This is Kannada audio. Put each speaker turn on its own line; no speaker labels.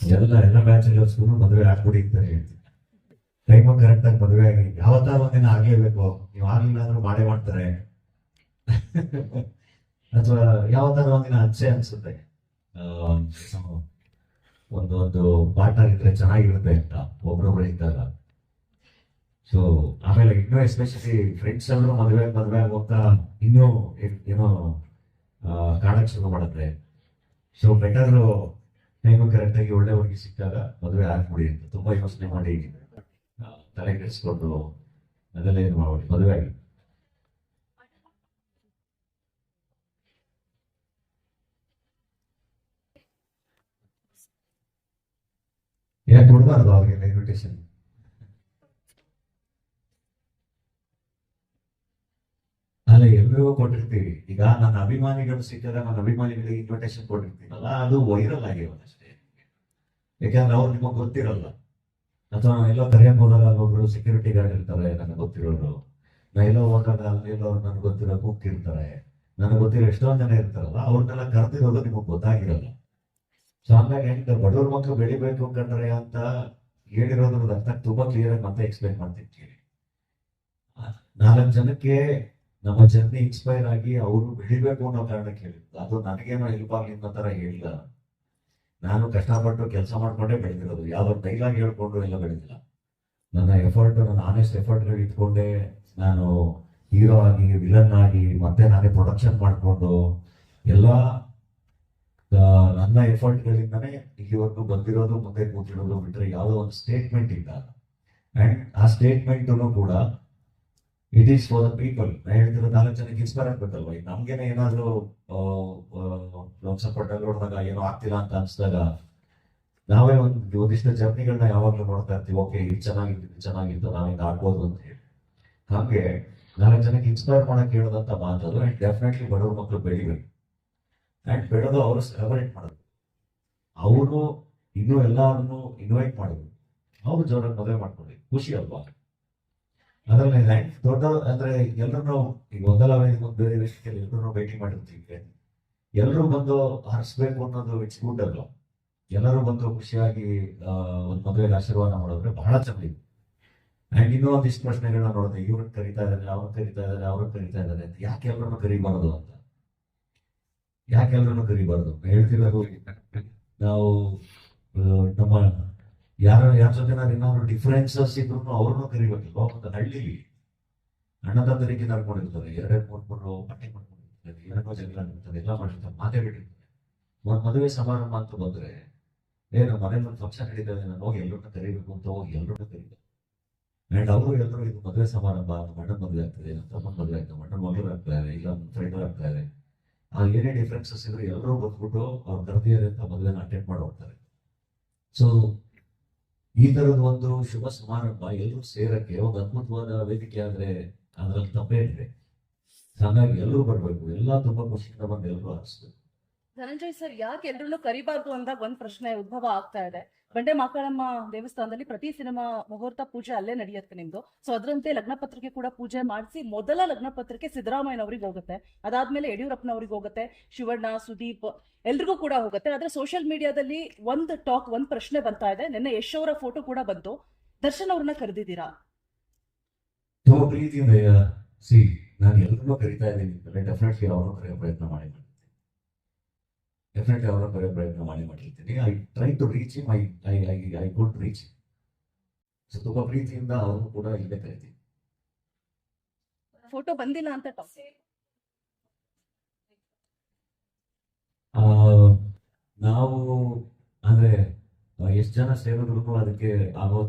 ಎಲ್ಲ ಎಲ್ಲ ಬ್ಯಾಚುಲರ್ಸ್ಗೂ ಮದುವೆ ಆಗ್ಬಿಡಿ ಅಂತ ಟೈಮ್ ಕರೆಕ್ಟ್ ಆಗಿ ಮದುವೆ ಆಗಿ ಯಾವತ್ತಾರ ಒಂದಿನ ಆಗ್ಲೇಬೇಕು ನೀವು ಆಗ್ಲಿಲ್ಲ ಅಂದ್ರೆ ಮಾಡೇ ಮಾಡ್ತಾರೆ. ಅಥವಾ ಯಾವತ್ತಾರ ಒಂದಿನ ಅಚ್ಚೆ ಅನ್ಸುತ್ತೆ. ಒಂದು ಒಂದು ಪಾರ್ಟ್ನರ್ ಇದ್ರೆ ಚೆನ್ನಾಗಿರುತ್ತೆ ಅಂತ ಒಬ್ರೊಬ್ರು ಇದ್ದಾಗ. ಸೊ ಆಮೇಲೆ ಇನ್ನೂ ಎಸ್ಪೆಷಲಿ ಫ್ರೆಂಡ್ಸ್ ಎಲ್ಲರೂ ಮದುವೆ ಮದುವೆ ಆಗೋಗ್ತಾ ಇನ್ನೂ ಏನೋ ಕಾಣಕ್ಕೆ ಕಾಣಕ್ ಶುರು ಮಾಡುತ್ತೆ ಸೊ ಬೆಟರ್ ಟೈಮ್ ಕರೆಕ್ಟ್ ಆಗಿ ಒಳ್ಳೆ ಹುಡುಗಿ ಸಿಕ್ಕಾಗ ಮದುವೆ ಆಗ್ಬಿಡಿ ಅಂತ ತುಂಬಾ ಯೋಚನೆ ಮಾಡಿ ತಲೆ ಕೆಡಿಸ್ಕೊಂಡು ಅದೆಲ್ಲ ಏನು ಮಾಡಿ ಮದುವೆ ಆಗಿ. ಯಾಕೆ ಕೊಡಬಾರ್ದು ಅವ್ರಿಗೆ ಇನ್ವಿಟೇಷನ್ ಅಲ್ಲ ಎಲ್ರಿಗೂ ಕೊಟ್ಟಿರ್ತೀವಿ. ಈಗ ನನ್ನ ಅಭಿಮಾನಿಗಳು ಸಿಕ್ಕಿದಾಗ ನನ್ನ ಅಭಿಮಾನಿಗಳಿಗೆ ಇನ್ವಿಟೇಷನ್ ಕೊಟ್ಟಿರ್ತೀನಲ್ಲ ಅದು ವೈರಲ್ ಆಗಿರೋದು ಅಷ್ಟೇ. ಯಾಕಂದ್ರೆ ಅವ್ರು ನಿಮಗೆ ಗೊತ್ತಿರಲ್ಲ. ಅಥವಾ ನಾನು ಎಲ್ಲೋ ಕರೆಯಕ್ ಹೋದಾಗ ಅಲ್ಲೊಬ್ರು ಸೆಕ್ಯೂರಿಟಿ ಗಾರ್ಡ್ ಇರ್ತಾರೆ, ನನಗೆ ಗೊತ್ತಿರೋರು. ನಾ ಎಲ್ಲೋ ಅಲ್ಲಿ ಎಲ್ಲೋ ನನಗೆ ಗೊತ್ತಿರೋ ಕುಕ್ ಇರ್ತಾರೆ. ನನಗೆ ಗೊತ್ತಿರೋ ಎಷ್ಟೊಂದು ಜನ ಇರ್ತಾರಲ್ಲ, ಅವ್ರನ್ನೆಲ್ಲ ಕರೆದಿರೋದು ನಿಮಗೆ ಗೊತ್ತಾಗಿರಲ್ಲ. ಸೊ ಹಂಗಾಗಿ ಹೆಂಗೆ ಬಡವ್ರ ಮಕ್ಕಳು ಬೆಳಿಬೇಕು ಕಂಡ್ರೆ ಅಂತ ಹೇಳಿರೋದ್ರ ಅರ್ಥ ತುಂಬಾ ಕ್ಲಿಯರ್ ಆಗಿ ಮತ್ತೆ ಎಕ್ಸ್ಪ್ಲೈನ್ ಮಾಡ್ತಿರ್ತೀವಿ ನಾಲ್ಕು ಜನಕ್ಕೆ ನಮ್ಮ ಜರ್ನಿ ಇನ್ಸ್ಪೈರ್ ಆಗಿ ಅವರು ಬೆಳಿಬೇಕು ಅನ್ನೋ ಕಾರಣಕ್ಕೆ ಹೇಳಿದ್ರು. ಅದು ನನಗೇನೋ ಹೆಲ್ಪ್ ಆಗ್ಲಿ ಅನ್ನೋ ತರ ಹೇಳಿಲ್ಲ. ನಾನು ಕಷ್ಟಪಟ್ಟು ಕೆಲಸ ಮಾಡಿಕೊಂಡೇ ಬೆಳೆದಿರೋದು. ಯಾವ್ದೋ ಡೈಲಾಗ್ ಹೇಳ್ಕೊಂಡು ಎಲ್ಲ ಬೆಳೆದಿಲ್ಲ. ನನ್ನ ಎಫರ್ಟ್ ನನ್ನ ಆನೆಸ್ಟ್ ಎಫರ್ಟ್ಗಳು ಇಟ್ಕೊಂಡೆ ನಾನು ಹೀರೋ ಆಗಿ ವಿಲನ್ ಆಗಿ, ಮತ್ತೆ ನಾನೇ ಪ್ರೊಡಕ್ಷನ್ ಮಾಡಿಕೊಂಡು ಎಲ್ಲ ನನ್ನ ಎಫರ್ಟ್ಗಳಿಂದನೇ ಇಲ್ಲಿವರೆಗೂ ಬಂದಿರೋದು, ಮುಂದೆ ಕೂತಿರೋದು ಬಿಟ್ಟರೆ ಯಾವುದೋ ಒಂದು ಸ್ಟೇಟ್ಮೆಂಟ್ ಇಲ್ಲ. ಆ್ಯಂಡ್ ಆ ಸ್ಟೇಟ್ಮೆಂಟನ್ನು ಕೂಡ it is for the people ನಾ ಹೇಳ್ತಿರೋ ನಾಲ್ಕು ಜನಕ್ಕೆ ಇನ್ಸ್ಪೈರ್ ಆಗ್ಬೇಕಲ್ವ? ಈಗ ನಮ್ಗೇನೆ ಏನಾದ್ರು ಲೋಕಸಭಾ ಹೊಡೆದಾಗ ಏನೋ ಆಗ್ತಿಲ್ಲ ಅಂತ ಅನ್ಸಿದಾಗ ನಾವೇ ಒಂದು ಒಂದಿಷ್ಟು ಜರ್ನಿಗಳನ್ನ ಯಾವಾಗ್ಲೂ ನೋಡ್ತಾ ಇರ್ತೀವಿ. ಓಕೆ, ಇದು ಚೆನ್ನಾಗಿತ್ತು ಇದು ಚೆನ್ನಾಗಿತ್ತು, ನಾವಿಂದ ಆಗ್ಬೋದು ಅಂತ ಹೇಳಿ. ಹಾಗೆ ನಾಲ್ಕು ಜನಕ್ಕೆ ಇನ್ಸ್ಪೈರ್ ಮಾಡಕ್ ಹೇಳೋದಂತ ಮಾತದು ಅಂಡ್ ಡೆಫಿನೆಟ್ಲಿ ಬಡವ್ರ ಮಕ್ಕಳು ಬೆಳಿಬೇಕು. ಅಂಡ್ ಬೆಳೆದು ಅವರು ಸೆಲೆಬ್ರೇಟ್ ಮಾಡೋದು ಅವರು ಇನ್ನೂ ಎಲ್ಲಾರನ್ನು ಇನ್ವೈಟ್ ಮಾಡೋದು ಅವ್ರು ಜೋರಾಗಿ ಮದುವೆ ಮಾಡ್ಕೊಳ್ಳಿ. ಖುಷಿ ಅಲ್ವಾ? ಲೈಫ್ ದೊಡ್ಡ ಅಂದ್ರೆ ಎಲ್ಲರೂ ಈಗ ಒಂದಲ್ಲ ಒಂದು ಬೇರೆ ವಿಷಯದಲ್ಲಿ ಎಲ್ಲರೂ ಭೇಟಿ ಮಾಡಿರ್ತೀವಿ. ಎಲ್ಲರೂ ಬಂದು ಹರಿಸ್ಬೇಕು ಅನ್ನೋದು ಇಟ್ಸ್ ಗುಡ್ ಅಲ್ಲ ಎಲ್ಲರೂ ಬಂದು ಖುಷಿಯಾಗಿ ಒಂದು ಮದುವೆಗೆ ಆಶೀರ್ವಾದ ಮಾಡಿದ್ರೆ ಬಹಳ ಚೆನ್ನಾಗಿದೆ ಅಂಡ್ ಇನ್ನೂ ಒಂದಿಷ್ಟು ಪ್ರಶ್ನೆಗಳನ್ನ ನೋಡಿದೆ ಇವ್ರನ್ನ ಕರಿತಾ ಇದ್ದಾರೆ, ಅವ್ರನ್ನ ಕರಿತಾ ಇದ್ದಾರೆ, ಅವ್ರನ್ನ ಕರಿತಾ ಇದ್ದಾರೆ ಅಂತ ಯಾಕೆ ಎಲ್ಲರನ್ನು ಕರಿಬಾರದು ಅಂತ? ಯಾಕೆ ಎಲ್ಲರನ್ನು ಕರಿಬಾರ್ದು? ಹೇಳ್ತಿರೋದು ನಾವು ನಮ್ಮ ಯಾರ ಯಾರ ಜೊತೆ ನಾನು ಏನಾದ್ರು ಡಿಫ್ರೆನ್ಸಸ್ ಇದ್ರು ಅವ್ರನ್ನೂ ಕರಿಬೇಕು. ಒಂದು ಹಳ್ಳಿಲಿ ಅಣ್ಣ ತಂದರಿಗೆ ನಡ್ಕೊಂಡಿರ್ತಾರೆ ಎರಡೆರಡು ಮೂರು ಮೂರು ಪಟ್ಟಿ ಮಾಡ್ಕೊಂಡಿರ್ತಾರೆ ಏನೋ ಜಗಳ ಆಗಿರ್ತಾರೆ ಎಲ್ಲ ಮಾಡಿರ್ತಾರೆ ಮಾತೇ ಬಿಟ್ಟಿರ್ತಾರೆ ಒಂದು ಮದುವೆ ಸಮಾರಂಭ ಅಂತ ಬಂದ್ರೆ ಏನು ಮನೇಲಿ ಒಂದು ಫಂಕ್ಷನ್ ನಡೀತದೆ, ನಾನು ಹೋಗಿ ಎಲ್ಲರನ್ನ ಕರಿಬೇಕು ಅಂತ ಹೋಗಿ ಎಲ್ಲರನ್ನ ಕರೀತಾರೆ ಅಂಡ್ ಅವರು ಎಲ್ಲರೂ ಇದು ಮದುವೆ ಸಮಾರಂಭ, ಗಂಡನ ಮದುವೆ ಆಗ್ತದೆ ನಮ್ಮ ತಮ್ಮನ ಮದುವೆ ಆಗ್ತದೆ ಮಂಡನ ಮಗಳು ಆಗ್ತಾ ಇದೆ ಇಲ್ಲ ನಮ್ಮ ಫ್ರೆಂಡ್ ಆಗ್ತಾ ಇದೆ ಆ ಏನೇ ಡಿಫ್ರೆನ್ಸಸ್ ಇದ್ರು ಎಲ್ಲರೂ ಬಂದ್ಬಿಟ್ಟು ಅವ್ರು ಕರೆದಿದ್ದಾರೆ ಅಂತ ಮದುವೆನ ಅಟೆಂಡ್ ಮಾಡಿ ಹೋಗ್ತಾರೆ ಸೊ ಈ ತರದ ಒಂದು ಶುಭ ಸಮಾರಂಭ ಎಲ್ಲರೂ ಸೇರಕ್ಕೆ ಒಂದು ಅದ್ಭುತವಾದ ವೇದಿಕೆ ಆದ್ರೆ ಅದ್ರಲ್ಲಿ ತಪ್ಪೇ ಇದೆ ಹಾಗಾಗಿ ಎಲ್ಲರೂ ಬರಬೇಕು. ಎಲ್ಲ ತುಂಬಾ ಖುಷಿಯಿಂದ ಬಂದು ಎಲ್ಲರೂ ಹರಿಸ್ಬೇಕು
ಧನಂಜಯ್ ಸರ್, ಯಾಕೆ ಎಲ್ಲರಲ್ಲೂ ಕರಿಬಾರ್ದು ಅಂದಾಗ ಒಂದ್ ಪ್ರಶ್ನೆ ಉದ್ಭವ ಆಗ್ತಾ ಇದೆ. ಬಂಡೆ ಮಾಕಳಮ್ಮ ದೇವಸ್ಥಾನದಲ್ಲಿ ಪ್ರತಿ ಸಿನಿಮಾ ಮುಹೂರ್ತ ಪೂಜೆ ಅಲ್ಲೇ ನಡೆಯುತ್ತೆ ನಿಮ್ದು. ಸೊ ಅದರಂತೆ ಲಗ್ನ ಪತ್ರಿಕೆ ಕೂಡ ಪೂಜೆ ಮಾಡಿಸಿ ಮೊದಲ ಲಗ್ನ ಪತ್ರಿಕೆ ಸಿದ್ದರಾಮಯ್ಯನವ್ರಿಗೆ ಹೋಗುತ್ತೆ. ಅದಾದ್ಮೇಲೆ ಯಡಿಯೂರಪ್ಪನವ್ರಿಗೆ ಹೋಗುತ್ತೆ, ಶಿವಣ್ಣ, ಸುದೀಪ್, ಎಲ್ರಿಗೂ ಕೂಡ ಹೋಗುತ್ತೆ. ಆದ್ರೆ ಸೋಷಿಯಲ್ ಮೀಡಿಯಾದಲ್ಲಿ ಒಂದ್ ಟಾಕ್ ಒಂದ್ ಪ್ರಶ್ನೆ ಬರ್ತಾ ಇದೆ. ನಿನ್ನೆ ಯಶ್ ಅವರ ಫೋಟೋ ಕೂಡ ಬಂತು. ದರ್ಶನ್ ಅವ್ರನ್ನ ಕರೆದಿದ್ದೀರಾ?
ಸಿ ನಾನು ಕರಿತಾ ಇದ್ದೀನಿ. ಡೆಫಿನೆಟ್ಲಿ ಪ್ರಯತ್ನ ಮಾಡಿ ಮಾಡ್ತೀನಿ ಡೆಫಿನೆಟ್ಲಿ ಅವರ ಬರೋ ಪ್ರಯತ್ನ ಮಾಡಿ ಮಾಡಿರ್ತೀನಿ I try to reach I I I I good reach so ತುಂಬಾ ಪ್ರೀತಿಯಿಂದ ಅವರು ಕೂಡ ಇಲ್ಲೇ ಕರಿತೀನಿ.
ಫೋಟೋ ಬಂದಿಲ್ಲ ಅಂತ
ನಾವು ಅಂದ್ರೆ ಎಷ್ಟು ಜನ ಸೇರಿದ್ರು ಅದಕ್ಕೆ ಆಗೋ